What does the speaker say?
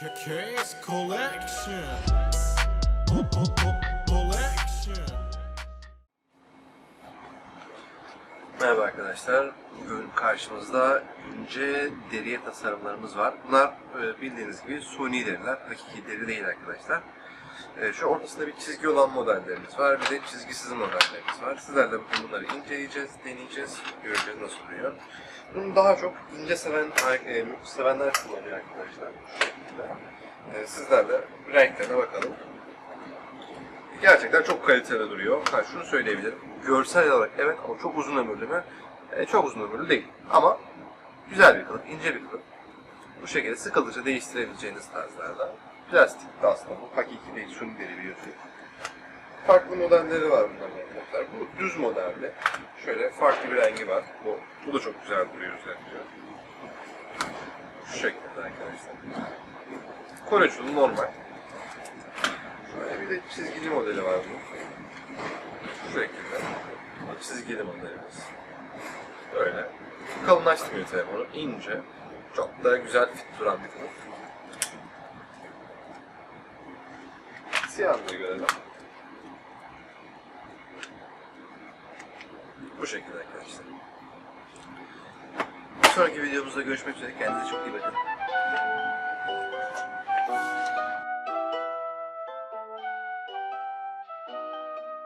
Case collection. Co- co- co- Collection. Merhaba arkadaşlar. Bugün karşımızda ince deriye tasarımlarımız var. Bunlar e, bildiğiniz gibi suni deriler. Hakiki deri değil arkadaşlar. E, Şu ortasında bir çizgi olan modellerimiz var. Bir de çizgisiz modellerimiz var. Sizlerle bugün bunları inceleyeceğiz, deneyeceğiz, göreceğiz nasıl duruyor. Bunu daha çok ince seven e, sevenler kullanıyor arkadaşlar. Şu. E, Sizlerle renklerine bakalım. Gerçekten çok kaliteli duruyor. Ha, şunu söyleyebilirim. Görsel olarak evet ama çok uzun ömürlü mü? E, çok uzun ömürlü değil. Ama güzel bir kılıf, ince bir kılıf. Bu şekilde sıkıldıkça değiştirebileceğiniz tarzlarda. Plastik aslında bu. Hakiki değil, suni deri biliyorsunuz. Farklı modelleri var bunların. Bu düz modelli. Şöyle farklı bir rengi var. Bu, bu da çok güzel duruyor özellikle. Şu şekilde arkadaşlar. Kore çubuğu normal. Şöyle bir de çizgili modeli var bunun. Şu şekilde. Bu Çizgili modelimiz. Böyle. Kalınlaştırmıyor telefonu. ince. Çok da güzel fit duran bir kılıf. Siyahını da görelim. Bu şekilde arkadaşlar. Bir sonraki videomuzda görüşmek üzere. Kendinize çok iyi bakın.